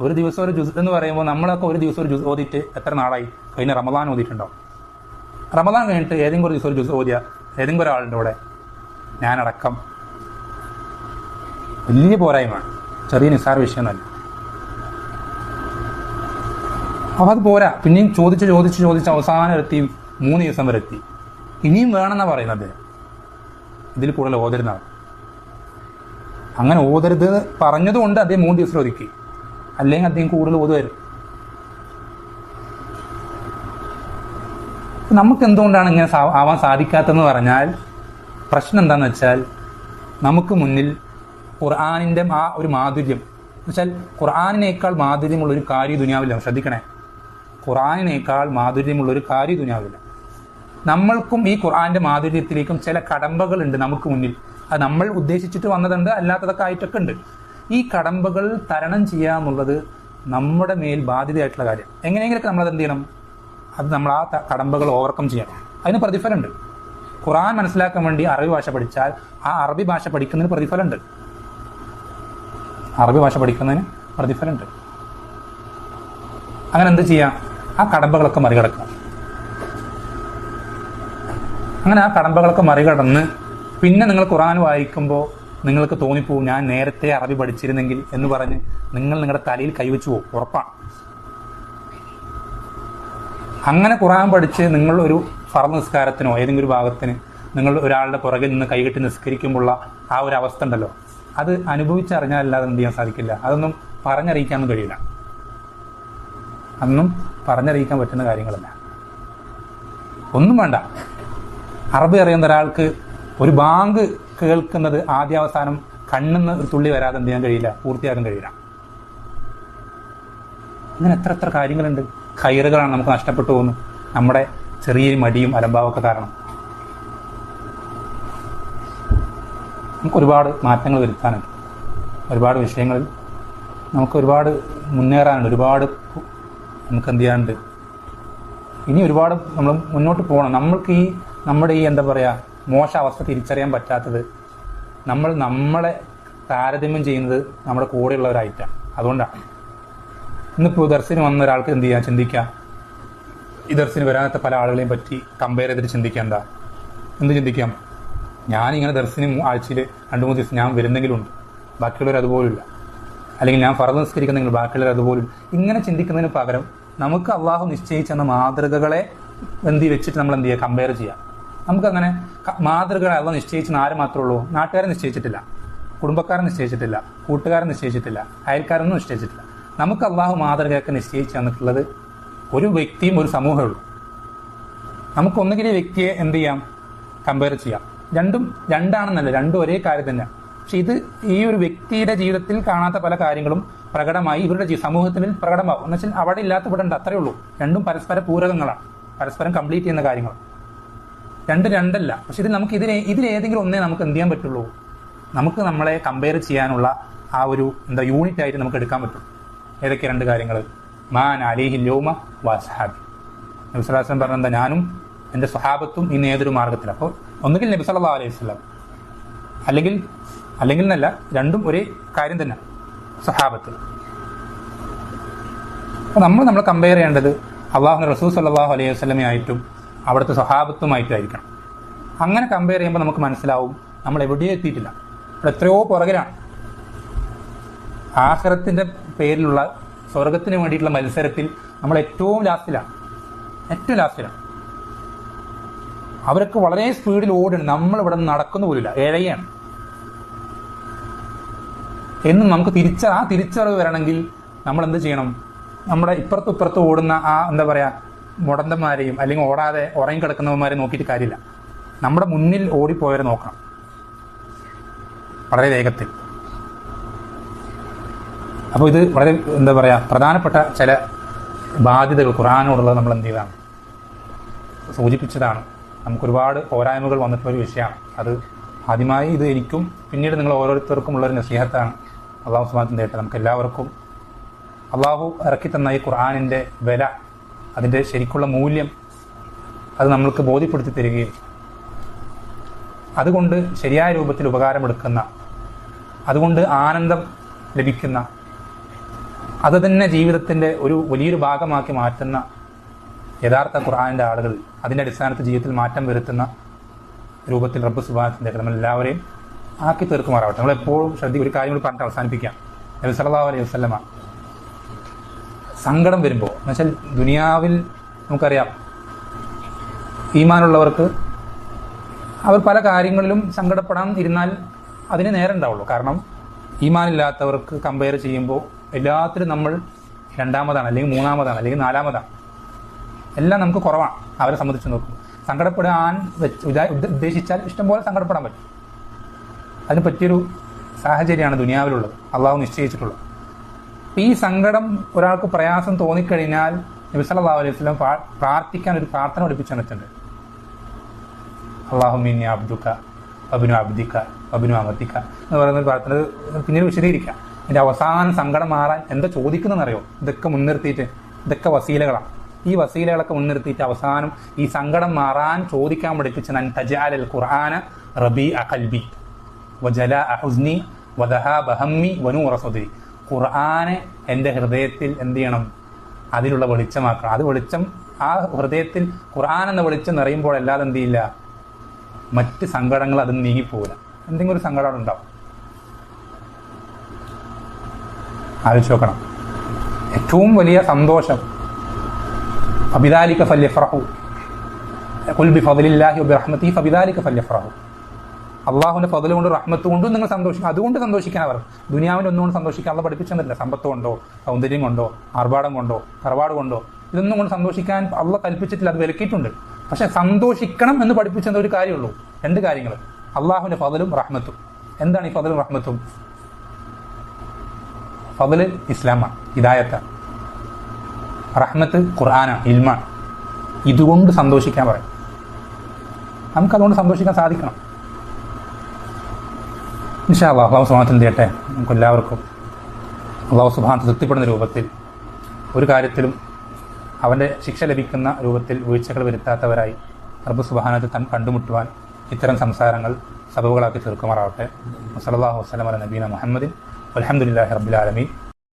ഒരു ദിവസം ഒരു ജുസ് എന്ന് പറയുമ്പോൾ നമ്മളൊക്കെ ഒരു ദിവസം ഒരു ജുസ് ഓതിയിട്ട് എത്ര നാളായി? കഴിഞ്ഞ റമദാൻ ഓതിയിട്ടുണ്ടാവും റമദാൻ കഴിഞ്ഞിട്ട് ഏതെങ്കിലും ഒരു ദിവസം ഒരു ജുസ് ഓതിയ? ഏതെങ്കിലും ഒരാളുടെ കൂടെ. ഞാനടക്കം. വലിയ പോരായ്മ ചെറിയ നിസ്സാര വിഷയമൊന്നുമല്ല. അപ്പോൾ അത് പോരാ. പിന്നെയും ചോദിച്ച് ചോദിച്ച് ചോദിച്ച് അവസാനം എത്തി മൂന്ന് ദിവസം വരെ എത്തി. ഇനിയും വേണമെന്നാണ് പറയുന്നത്. ഇതിൽ കൂടുതൽ ഓതരുന്നതാണ് അങ്ങനെ ഓതരുത് പറഞ്ഞതുകൊണ്ട് അതേ മൂന്ന് ദിവസം ഒതുക്കി അല്ലെങ്കിൽ അദ്ദേഹം കൂടുതൽ ഓതുവരും നമുക്ക് എന്തുകൊണ്ടാണ് ഇങ്ങനെ ആവാൻ സാധിക്കാത്തതെന്ന് പറഞ്ഞാൽ പ്രശ്നം എന്താണെന്ന് വെച്ചാൽ നമുക്ക് മുന്നിൽ ഖുർആാനിന്റെ ആ ഒരു മാധുര്യം. വെച്ചാൽ ഖുർആാനിനേക്കാൾ മാധുര്യമുള്ള ഒരു കാര്യം ദുനിയാവില്ല. ശ്രദ്ധിക്കണേ. ഖുർആാനിനേക്കാൾ മാധുര്യമുള്ള ഒരു കാര്യ ദുനിയാവില്ല. നമ്മൾക്കും ഈ ഖുർആന്റെ മാധുര്യത്തിലേക്കും ചില കടമ്പകളുണ്ട് നമുക്ക് മുന്നിൽ. അത് നമ്മൾ ഉദ്ദേശിച്ചിട്ട് വന്നതുണ്ട് അല്ലാത്തതൊക്കെ ആയിട്ടൊക്കെ ഉണ്ട്. ഈ കടമ്പകൾ തരണം ചെയ്യുക എന്നുള്ളത് നമ്മുടെ മേൽ ബാധ്യതയായിട്ടുള്ള കാര്യം. എങ്ങനെയെങ്കിലൊക്കെ നമ്മൾ എന്ത് ചെയ്യണം? അത് നമ്മൾ ആ കടമ്പകൾ ഓവർകം ചെയ്യണം. അതിന് പ്രതിഫലമുണ്ട്. ഖുറാൻ മനസ്സിലാക്കാൻ വേണ്ടി അറബി ഭാഷ പഠിച്ചാൽ ആ അറബി ഭാഷ പഠിക്കുന്നതിന് പ്രതിഫലമുണ്ട്. അറബി ഭാഷ പഠിക്കുന്നതിന് പ്രതിഫലമുണ്ട്. അങ്ങനെ എന്ത് ചെയ്യാം? ആ കടമ്പകളൊക്കെ മറികടക്കാം. അങ്ങനെ ആ കടമ്പകളൊക്കെ മറികടന്ന് പിന്നെ നിങ്ങൾ ഖുറാൻ വായിക്കുമ്പോൾ നിങ്ങൾക്ക് തോന്നിപ്പോവും ഞാൻ നേരത്തെ അറബി പഠിച്ചിരുന്നെങ്കിൽ എന്ന് പറഞ്ഞ് നിങ്ങൾ നിങ്ങളുടെ തലയിൽ കൈവച്ചു പോകും. ഉറപ്പാണ്. അങ്ങനെ ഖുറാൻ പഠിച്ച് നിങ്ങൾ ഒരു ഫറ നിസ്കാരത്തിനോ ഏതെങ്കിലും ഒരു ഭാഗത്തിന് നിങ്ങൾ ഒരാളുടെ പുറകിൽ നിന്ന് കൈകെട്ടി നിസ്കരിക്കുമ്പോഴുള്ള ആ ഒരു അവസ്ഥ ഉണ്ടല്ലോ. അത് അനുഭവിച്ചറിഞ്ഞാലല്ലാതെ എന്ത് ചെയ്യാൻ സാധിക്കില്ല. അതൊന്നും പറഞ്ഞറിയിക്കാനൊന്നും കഴിയില്ല. അതൊന്നും പറഞ്ഞറിയിക്കാൻ പറ്റുന്ന കാര്യങ്ങളല്ല. ഒന്നും വേണ്ട. അറബി അറിയുന്ന ഒരാൾക്ക് ഒരു ബാങ്ക് കേൾക്കുന്നത് ആദ്യാവസാനം കണ്ണെന്ന് ഒരു തുള്ളി വരാതെ ചെയ്യാൻ കഴിയില്ല? പൂർത്തിയാക്കാൻ കഴിയില്ല. അങ്ങനെ എത്ര എത്ര കാര്യങ്ങളുണ്ട്. കയറുകളാണ് നമുക്ക് നഷ്ടപ്പെട്ടു പോകുന്നത്. നമ്മുടെ ചെറിയ മടിയും അലംഭാവമൊക്കെ കാരണം. നമുക്ക് ഒരുപാട് മാറ്റങ്ങൾ വരുത്താനുണ്ട്. ഒരുപാട് വിഷയങ്ങളിൽ നമുക്ക് ഒരുപാട് മുന്നേറാനുണ്ട്. ഒരുപാട് നമുക്ക് എന്ത് ചെയ്യാനുണ്ട്. ഇനി ഒരുപാട് നമ്മൾ മുന്നോട്ട് പോകണം. നമ്മൾക്ക് ഈ നമ്മുടെ ഈ എന്താ പറയുക മോശ അവസ്ഥ തിരിച്ചറിയാൻ പറ്റാത്തത് നമ്മൾ നമ്മളെ താരതമ്യം ചെയ്യുന്നത് നമ്മുടെ കൂടെയുള്ളവരായിട്ടാണ് അതുകൊണ്ടാണ്. ഇന്നിപ്പോൾ ദർശനം വന്ന ഒരാൾക്ക് എന്ത് ചെയ്യാം? ചിന്തിക്കാം. ഈ ദർശനം വരാത്ത പല ആളുകളെയും പറ്റി കമ്പയർ ചെയ്തിട്ട് ചിന്തിക്കാം എന്താ? എന്ത് ചിന്തിക്കാം? ഞാനിങ്ങനെ ദർശനം ആഴ്ചയിൽ രണ്ട് മൂന്ന് ദിവസം ഞാൻ വരുന്നെങ്കിലും ഉണ്ട് ബാക്കിയുള്ളവർ അതുപോലില്ല. അല്ലെങ്കിൽ ഞാൻ ഫറന്ന് നിസ്കരിക്കുന്നെങ്കിൽ ബാക്കിയുള്ളവർ അതുപോലും ഇങ്ങനെ ചിന്തിക്കുന്നതിന് പകരം നമുക്ക് അള്ളാഹു നിശ്ചയിച്ചെന്ന മാതൃകകളെ എന്ത് വെച്ചിട്ട് നമ്മൾ എന്ത് ചെയ്യുക കമ്പയർ ചെയ്യാം. നമുക്കങ്ങനെ മാതൃകകളെ അള്ള നിശ്ചയിച്ചെന്ന് ആര് മാത്രമേ ഉള്ളൂ. നാട്ടുകാരെ നിശ്ചയിച്ചിട്ടില്ല. കുടുംബക്കാരെ നിശ്ചയിച്ചിട്ടില്ല. കൂട്ടുകാരെ നിശ്ചയിച്ചിട്ടില്ല. അയൽക്കാരൊന്നും നിശ്ചയിച്ചിട്ടില്ല. നമുക്ക് അള്ളാഹു മാതൃകയൊക്കെ നിശ്ചയിച്ചു തന്നിട്ടുള്ളത് ഒരു വ്യക്തിയും ഒരു സമൂഹമേ ഉള്ളൂ. നമുക്ക് വ്യക്തിയെ എന്ത് ചെയ്യാം? കമ്പയർ ചെയ്യാം. രണ്ടും രണ്ടാണെന്നല്ല രണ്ടും ഒരേ കാര്യം തന്നെയാണ്. പക്ഷെ ഇത് ഈ ഒരു വ്യക്തിയുടെ ജീവിതത്തിൽ കാണാത്ത പല കാര്യങ്ങളും പ്രകടമായി ഇവരുടെ സമൂഹത്തിൽ പ്രകടമാകും എന്ന് വെച്ചാൽ അവിടെ ഇല്ലാത്ത ഇവിടെ ഉണ്ട്. അത്രേ ഉള്ളൂ. രണ്ടും പരസ്പര പൂരകങ്ങളാണ്. പരസ്പരം കംപ്ലീറ്റ് ചെയ്യുന്ന കാര്യങ്ങൾ രണ്ട് രണ്ടല്ല. പക്ഷെ ഇത് നമുക്ക് ഇതിനെ ഇതിലേതെങ്കിലും ഒന്നേ നമുക്ക് എന്ത് ചെയ്യാൻ പറ്റുള്ളൂ? നമുക്ക് നമ്മളെ കമ്പയർ ചെയ്യാനുള്ള ആ ഒരു എന്താ യൂണിറ്റ് ആയിട്ട് നമുക്ക് എടുക്കാൻ പറ്റും. ഏതൊക്കെ രണ്ട് കാര്യങ്ങൾ മാൻ അലിഹി ലോമ വസഹാബി നബി സ്വല്ലല്ലാഹു അലൈഹി വസല്ലം പറഞ്ഞ എന്താ ഞാനും എന്റെ സ്വഹാബത്തും ഇന്ന് ഏതൊരു മാർഗത്തിൽ അപ്പോൾ ഒന്നുകിൽ നബി അലൈഹി സ്വലാം അല്ലെങ്കിൽ അല്ലെങ്കിൽ എന്നല്ല രണ്ടും ഒരേ കാര്യം തന്നെ. സ്വഹാബത്ത്. അപ്പോൾ നമ്മൾ നമ്മൾ കമ്പയർ ചെയ്യേണ്ടത് അള്ളാഹു റസൂൽ സല്ലല്ലാഹു അലൈഹി വസല്ലമയായിട്ടും അവിടുത്തെ സ്വഭാവത്വമായിട്ടായിരിക്കണം അങ്ങനെ കമ്പയർ ചെയ്യുമ്പോൾ നമുക്ക് മനസ്സിലാവും നമ്മൾ എവിടെയും എത്തിയിട്ടില്ല. ഇവിടെ എത്രയോ പുറകിലാണ്. ആഹ്റത്തിന്റെ പേരിലുള്ള സ്വർഗത്തിന് വേണ്ടിയിട്ടുള്ള മത്സരത്തിൽ നമ്മൾ ഏറ്റവും ലാസ്റ്റിലാണ്. ഏറ്റവും ലാസ്റ്റിലാണ്. അവരൊക്കെ വളരെ സ്പീഡിൽ ഓടുകയാണ് നമ്മൾ ഇവിടെ നടക്കുന്ന പോലില്ല ഏഴയാണ് എന്നും നമുക്ക് തിരിച്ച ആ തിരിച്ചറിവ് വരണമെങ്കിൽ നമ്മൾ എന്ത് ചെയ്യണം? നമ്മുടെ ഇപ്പുറത്തും ഇപ്പുറത്തും ഓടുന്ന ആ എന്താ പറയാ മുടന്തന്മാരെയും അല്ലെങ്കിൽ ഓടാതെ ഉറങ്ങി കിടക്കുന്നവന്മാരെ നോക്കിയിട്ട് കാര്യമില്ല. നമ്മുടെ മുന്നിൽ ഓടിപ്പോയവരെ നോക്കണം. വളരെ വേഗത്തിൽ. അപ്പോൾ ഇത് വളരെ എന്താ പറയാ പ്രധാനപ്പെട്ട ചില ബാധ്യതകൾ ഖുറാനോടുള്ളത് നമ്മൾ എന്ത് ചെയ്താണ്? സൂചിപ്പിച്ചതാണ്. നമുക്ക് ഒരുപാട് പോരായ്മകൾ വന്നിട്ടുള്ള ഒരു വിഷയമാണ്. അത് ആദ്യമായി ഇത് എനിക്കും പിന്നീട് നിങ്ങൾ ഓരോരുത്തർക്കും ഉള്ളൊരു നസീഹത്താണ്. അള്ളാഹു സുബാൻ തേട്ടെ നമുക്ക് എല്ലാവർക്കും അള്ളാഹു ഇറക്കി തന്ന ഈ ഖുർആാനിന്റെ വില അതിന്റെ ശരിക്കുള്ള മൂല്യം അത് നമ്മൾക്ക് ബോധ്യപ്പെടുത്തി തരികയും അതുകൊണ്ട് ശരിയായ രൂപത്തിൽ ഉപകാരമെടുക്കുന്ന അതുകൊണ്ട് ആനന്ദം ലഭിക്കുന്ന അത് തന്നെ ജീവിതത്തിന്റെ ഒരു വലിയൊരു ഭാഗമാക്കി മാറ്റുന്ന യഥാർത്ഥ ഖുർആാനിന്റെ ആളുകൾ അതിന്റെ അടിസ്ഥാനത്തിൽ ജീവിതത്തിൽ മാറ്റം വരുത്തുന്ന രൂപത്തിൽ റബ്ബ് സുബാനത്തിന്റെ നമ്മൾ എല്ലാവരെയും ആക്കി തീർക്കുമാറാവട്ടെ. നമ്മളെപ്പോഴും ശ്രദ്ധ ഒരു കാര്യം കൂടി പറഞ്ഞിട്ട് അവസാനിപ്പിക്കാം. നബി സല്ലല്ലാഹു അലൈഹി വസല്ലമ സങ്കടം വരുമ്പോൾ എന്നുവെച്ചാൽ ദുനിയാവിൽ നമുക്കറിയാം ഈമാനുള്ളവർക്ക് അവർ പല കാര്യങ്ങളിലും സങ്കടപ്പെടാൻ ഇരുന്നാൽ അതിന് നേരം ഉണ്ടാവുള്ളൂ. കാരണം ഈമാനില്ലാത്തവർക്ക് കമ്പയർ ചെയ്യുമ്പോൾ എല്ലാത്തിലും നമ്മൾ രണ്ടാമതാണ് അല്ലെങ്കിൽ മൂന്നാമതാണ് അല്ലെങ്കിൽ നാലാമതാണ്. എല്ലാം നമുക്ക് കുറവാണ് അവരെ സംബന്ധിച്ച് നോക്കും സങ്കടപ്പെടാൻ ഉദ്ദേശിച്ചാൽ ഇഷ്ടംപോലെ സങ്കടപ്പെടാൻ പറ്റും. അതിന് പറ്റിയൊരു സാഹചര്യമാണ് ദുനിയാവിലുള്ളത്. അള്ളാഹു നിശ്ചയിച്ചിട്ടുള്ളത്. ഈ സങ്കടം ഒരാൾക്ക് പ്രയാസം തോന്നിക്കഴിഞ്ഞാൽ നബി സല്ലല്ലാഹു അലൈഹി പ്രാർത്ഥിക്കാൻ ഒരു പ്രാർത്ഥന പഠിപ്പിച്ചിട്ടുണ്ട് തന്നിട്ടുണ്ട്. അള്ളാഹുമിനി അബ്ദുക്ക അബിനു അബ്ദിക്ക അബിനു അമത്തിക്ക എന്ന് പറയുന്ന ഒരു പ്രാർത്ഥന പിന്നീട് വിശദീകരിക്കാം. എന്റെ അവസാനം സങ്കടം മാറാൻ എന്താ ചോദിക്കുന്നതെന്നറിയോ? ഇതൊക്കെ മുൻനിർത്തിയിട്ട് ഇതൊക്കെ വസീലകളാണ്. ഈ വസീലകളൊക്കെ മുൻനിർത്തിയിട്ട് അവസാനം ഈ സങ്കടം മാറാൻ ചോദിക്കാൻ പഠിപ്പിച്ച നൻ തജാലൽ ഖുർആന റബി അഖൽബി വജല അഹുസ്നി വദഹ ബഹമ്മി വനു സദരി. ഖുർആനെ എന്റെ ഹൃദയത്തിൽ എന്ത് ചെയ്യണം? അതിലുള്ള വെളിച്ചമാക്കണം. അത് വെളിച്ചം ആ ഹൃദയത്തിൽ ഖുർആൻ എന്ന വെളിച്ചം നിറയുമ്പോൾ അല്ലാതെ എന്ത് ചെയ്യില്ല? മറ്റ് സങ്കടങ്ങൾ അത് നീങ്ങിപ്പോകില്ല എന്തെങ്കിലും ഒരു സങ്കടം ഉണ്ടാവും. ആലോചിച്ച് നോക്കണം. ഏറ്റവും വലിയ സന്തോഷം അബിദാലിക്ക ഫല്യഫ്രഹു കുൽബി ബിഫദ്ലില്ലാഹി വബിറഹ്മതിഹി ഫബിദാലിക ഫല്യഫ്രഹു അള്ളാഹുവിന്റെ ഫതൽ കൊണ്ട് റഹ്മത്ത് കൊണ്ടും നിങ്ങൾ സന്തോഷിക്കും. അതുകൊണ്ട് സന്തോഷിക്കാൻ അവർ. ദുനിയാവിന്റെ ഒന്നുകൊണ്ട് സന്തോഷിക്കാൻ അള്ള പഠിപ്പിച്ചെന്നില്ല. സമ്പത്ത് കൊണ്ടോ സൗന്ദര്യം കൊണ്ടോ ആർഭാടം കൊണ്ടോ തറവാട് കൊണ്ടോ ഇതൊന്നും കൊണ്ട് സന്തോഷിക്കാൻ അള്ള കൽപ്പിച്ചിട്ടില്ല. അത് വിലക്കിയിട്ടുണ്ട്. പക്ഷെ സന്തോഷിക്കണം എന്ന് പഠിപ്പിച്ചെന്ന ഒരു കാര്യമുള്ളൂ. രണ്ട് കാര്യങ്ങൾ. അള്ളാഹുവിന്റെ ഫതലും റഹ്മത്തും. എന്താണ് ഈ ഫതലും റഹ്മത്തും? ഫതൽ ഇസ്ലാമാണ്. ഹിദായത്ത റഹ്മത്ത് ഖുർആനാണ് ഇൽമാണ്. ഇതുകൊണ്ട് സന്തോഷിക്കാൻ പറയും. നമുക്കതുകൊണ്ട് സന്തോഷിക്കാൻ സാധിക്കണം. ഇൻഷാ അള്ളാഹ് അള്ളാഹു സുബാനത്തിൽ ചെയ്യട്ടെ? നമുക്ക് എല്ലാവർക്കും അള്ളാഹു സുബാൻ തൃപ്തിപ്പെടുന്ന രൂപത്തിൽ ഒരു കാര്യത്തിലും അവന്റെ ശിക്ഷ ലഭിക്കുന്ന രൂപത്തിൽ വീഴ്ചകൾ വരുത്താത്തവരായി റബ്ബ് സുബാനത്തിൽ തൻ കണ്ടുമുട്ടുവാൻ ഇത്തരം സംസാരങ്ങൾ സബബുകളാക്കി തീർക്കുമാറാവട്ടെ. വസലാഹു വസ്ലം അല നബീന മുഹമ്മദിൻ അലഹമുല്ലാഹി റബ്ബുലാലമീൻ